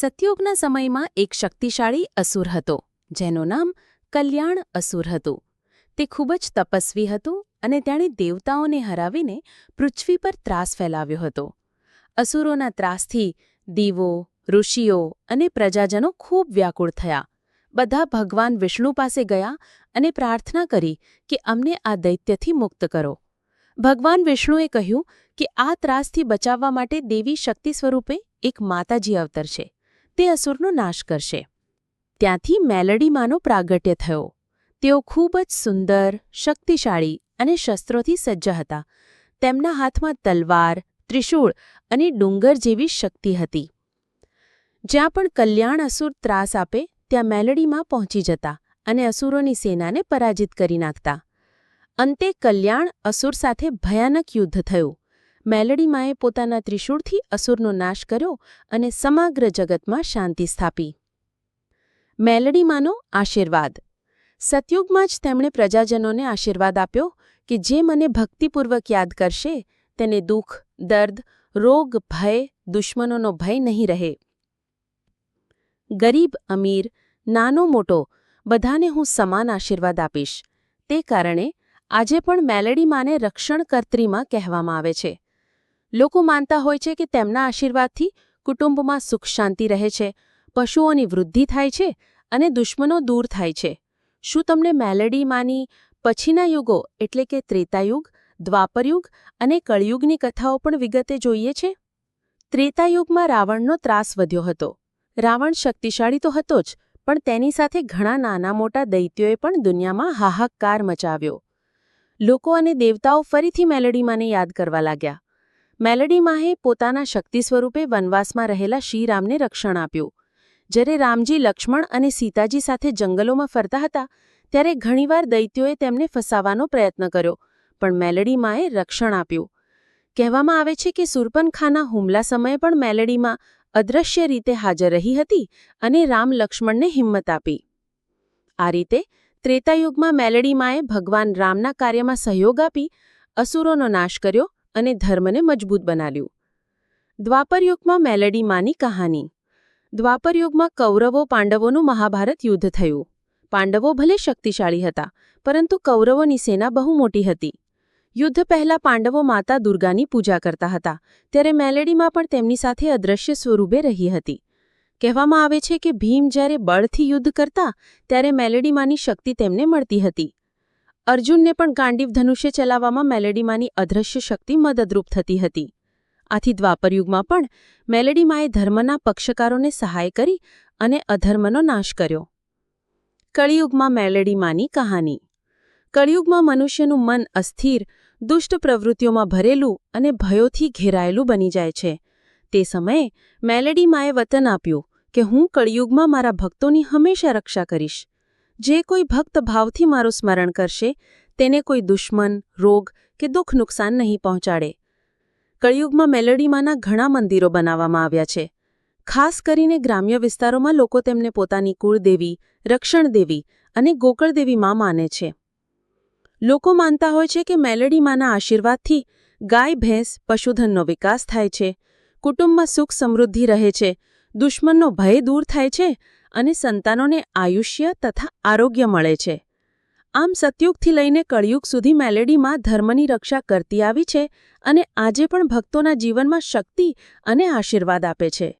સતયુગના સમયમાં એક શક્તિશાળી અસુર હતો, જેનું નામ કલ્યાણ અસુર હતું. તે ખૂબ જ તપસ્વી હતું અને તેણે દેવતાઓને હરાવીને પૃથ્વી પર ત્રાસ ફેલાવ્યો હતો. અસુરોના ત્રાસથી દીવો, ઋષિઓ અને પ્રજાજનો ખૂબ વ્યાકુળ થયા. બધા ભગવાન વિષ્ણુ પાસે ગયા અને પ્રાર્થના કરી કે અમને આ દૈત્યથી મુક્ત કરો. ભગવાન વિષ્ણુએ કહ્યું કે આ ત્રાસથી બચાવવા માટે દેવી શક્તિ સ્વરૂપે એક માતાજી અવતરશે. તે અસુરનો નાશ કરશે. ત્યાંથી મેલડીમાંનો પ્રાગટ્ય થયો. તેઓ ખૂબ જ સુંદર, શક્તિશાળી અને શસ્ત્રોથી સજ્જ હતા. તેમના હાથમાં તલવાર, ત્રિશૂળ અને ડુંગર જેવી શક્તિ હતી. જ્યાં પણ કલ્યાણ અસુર ત્રાસ આપે, ત્યાં મેલડીમાં પહોંચી જતા અને અસુરોની સેનાને પરાજિત કરી નાખતા. અંતે કલ્યાણ અસુર સાથે ભયાનક યુદ્ધ થયું. મેલડીમાએ પોતાના ત્રિશૂળથી અસુરનો નાશ કર્યો અને સમગ્ર જગતમાં શાંતિ સ્થાપી. મેલડીમાનો આશીર્વાદ. સતયુગમાં જ તેમણે પ્રજાજનોને આશીર્વાદ આપ્યો કે જે મને ભક્તિપૂર્વક યાદ કરશે, તેને દુઃખ, દર્દ, રોગ, ભય, દુશ્મનોનો ભય નહીં રહે. ગરીબ, અમીર, નાનો, મોટો, બધાને હું સમાન આશીર્વાદ આપીશ. તે કારણે આજે પણ મેલેડી માને રક્ષણકર્ત્રીમાં કહેવામાં આવે છે. લોકો માનતા હોય છે કે તેમના આશીર્વાદથી કુટુંબમાં સુખ શાંતિ રહે છે, પશુઓની વૃદ્ધિ થાય છે અને દુશ્મનો દૂર થાય છે. શું તમને મેલેડી માની પછીના યુગો એટલે કે ત્રેતાયુગ, દ્વાપરયુગ અને કળયુગની કથાઓ પણ વિગતે જોઈએ છે? ત્રેતાયુગમાં રાવણનો ત્રાસ વધ્યો હતો. રાવણ શક્તિશાળી તો હતો જ, પણ તેની સાથે ઘણા નાના મોટા દૈત્યોએ પણ દુનિયામાં હાહાકાર મચાવ્યો. લોકો અને દેવતાઓ ફરીથી મેલેડીમાંને યાદ કરવા લાગ્યા. મેલડી માહે પોતાના શક્તિ સ્વરૂપે વનવાસમાં રહેલા શ્રીરામને રક્ષણ આપ્યું. જ્યારે રામજી લક્ષ્મણ અને સીતાજી સાથે જંગલોમાં ફરતા હતા, ત્યારે ઘણીવાર દૈત્યોએ તેમને ફસાવાનો પ્રયત્ન કર્યો, પણ મેલડી માએ રક્ષણ આપ્યું. કહેવામાં આવે છે કે સુરપનખાના હુમલા સમયે પણ મેલડીમાં અદૃશ્ય રીતે હાજર રહી હતી અને રામ લક્ષ્મણને હિંમત આપી. આ રીતે ત્રેતાયુગમાં મેલડીમાએ ભગવાન રામના કાર્યમાં સહયોગ આપી, અસુરોનો નાશ કર્યો અને ધર્મને મજબૂત બનાવ્યું. દ્વાપરયુગમાં મેલડી માની કહાની. દ્વાપરયુગમાં કૌરવો પાંડવોનું મહાભારત યુદ્ધ થયું. પાંડવો ભલે શક્તિશાળી હતા, પરંતુ કૌરવોની સેના બહુ મોટી હતી. યુદ્ધ પહેલા પાંડવો માતા દુર્ગાની પૂજા કરતા હતા, ત્યારે મેલેડીમાં પણ તેમની સાથે અદ્રશ્ય સ્વરૂપે રહી હતી. કહેવામાં આવે છે કે ભીમ જ્યારે બળથી યુદ્ધ કરતા, ત્યારે મેલેડીમાંની શક્તિ તેમને મળતી હતી. અર્જુનને પણ ગાંડીવ ધનુષ્ય ચલાવવામાં મેલેડીમાની અદ્રશ્ય શક્તિ મદદરૂપ થતી હતી. આથી દ્વાપરયુગમાં પણ મેલેડીમાએ ધર્મના પક્ષકારોને સહાય કરી અને અધર્મનો નાશ કર્યો. કળિયુગમાં મેલેડીમાની કહાની. કળિયુગમાં મનુષ્યનું મન અસ્થિર, દુષ્ટ પ્રવૃત્તિઓમાં ભરેલું અને ભયોથી ઘેરાયેલું બની જાય છે. તે સમયે મેલેડીમાએ વતન આપ્યું કે હું કળિયુગમાં મારા ભક્તોની હંમેશા રક્ષા કરીશ. જે કોઈ ભક્ત ભાવથી મારું સ્મરણ કરશે, તેને કોઈ દુશ્મન, રોગ કે દુઃખ નુકસાન નહીં પહોંચાડે. કળિયુગમાં મેલડીમાંના ઘણા મંદિરો બનાવવામાં આવ્યા છે. ખાસ કરીને ગ્રામ્ય વિસ્તારોમાં લોકો તેમને પોતાની કુળદેવી રક્ષણદેવી અને ગોકળદેવી માં માને છે. લોકો માનતા હોય છે કે મેલડીમાંના આશીર્વાદથી ગાય, ભેંસ, પશુધનનો વિકાસ થાય છે. કુટુંબમાં સુખ સમૃદ્ધિ રહે છે. દુશ્મનનો ભય દૂર થાય છે અને સંતાનોને આયુષ્ય તથા આરોગ્ય મળે છે. આમ સતયુગથી લઈને કળયુગ સુધી મેલેડીમાં ધર્મની રક્ષા કરતી આવી છે અને આજે પણ ભક્તોના જીવનમાં શક્તિ અને આશીર્વાદ આપે છે.